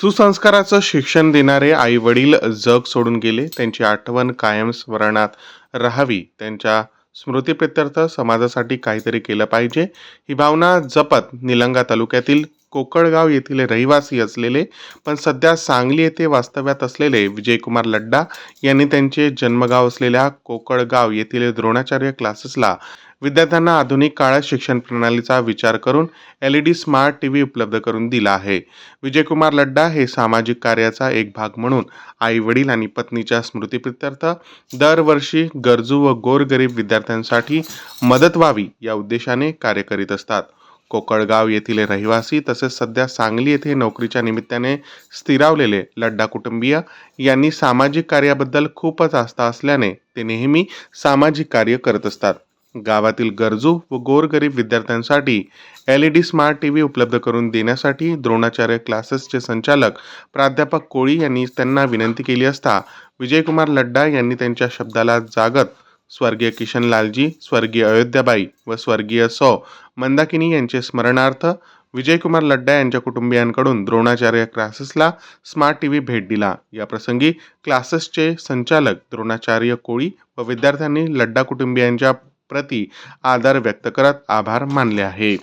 सुसंस्काराचं शिक्षण देणारे आई वडील जग सोडून गेले. त्यांची आठवण कायम स्मरणात राहावी. त्यांच्या स्मृतीप्रित्यर्थ समाजासाठी काहीतरी केलं पाहिजे. ही भावना जपत निलंगा तालुक्यातील कोकळगाव येथील रहिवासी असलेले पण सध्या सांगली येथे वास्तव्यात असलेले विजयकुमार लड्डा यांनी त्यांचे जन्मगाव असलेल्या कोकळगाव येथील द्रोणाचार्य क्लासेसला विद्यार्थ्यांना आधुनिक काळात शिक्षण प्रणालीचा विचार करून L E D smart T V उपलब्ध करून दिला आहे. विजयकुमार लड्डा हे सामाजिक कार्याचा एक भाग म्हणून आई वडील आणि पत्नीच्या स्मृतीप्रित्यर्थ दरवर्षी गरजू व गोरगरीब विद्यार्थ्यांसाठी मदत व्हावी या उद्देशाने कार्य करीत असतात. कोकळगाव येथील रहिवासी तसेच सध्या सांगली येथे नोकरीच्या निमित्ताने स्थिरावलेले लड्डा कुटुंबीय यांनी सामाजिक कार्याबद्दल खूपच आस्था असल्याने ते नेहमी सामाजिक कार्य करत असतात. गावातील गरजू व गोरगरीब विद्यार्थ्यांसाठी L E D smart T V उपलब्ध करून देण्यासाठी द्रोणाचार्य क्लासेसचे संचालक प्राध्यापक कोळी यांनी त्यांना विनंती केली असता विजयकुमार लड्डा यांनी त्यांच्या शब्दाला जागत स्वर्गीय किशनलालजी स्वर्गीय अयोध्याबाई व स्वर्गीय सौ मंदाकिनी यांचे स्मरणार्थ विजयकुमार लड्डा यांच्या कुटुंबियांकडून द्रोणाचार्य क्लासेसला स्मार्ट टी व्ही भेट दिला. या प्रसंगी क्लासेसचे संचालक द्रोणाचार्य कोळी व विद्यार्थ्यांनी लड्डा कुटुंबियांच्या प्रति आदर व्यक्त करत आभार मानले आहे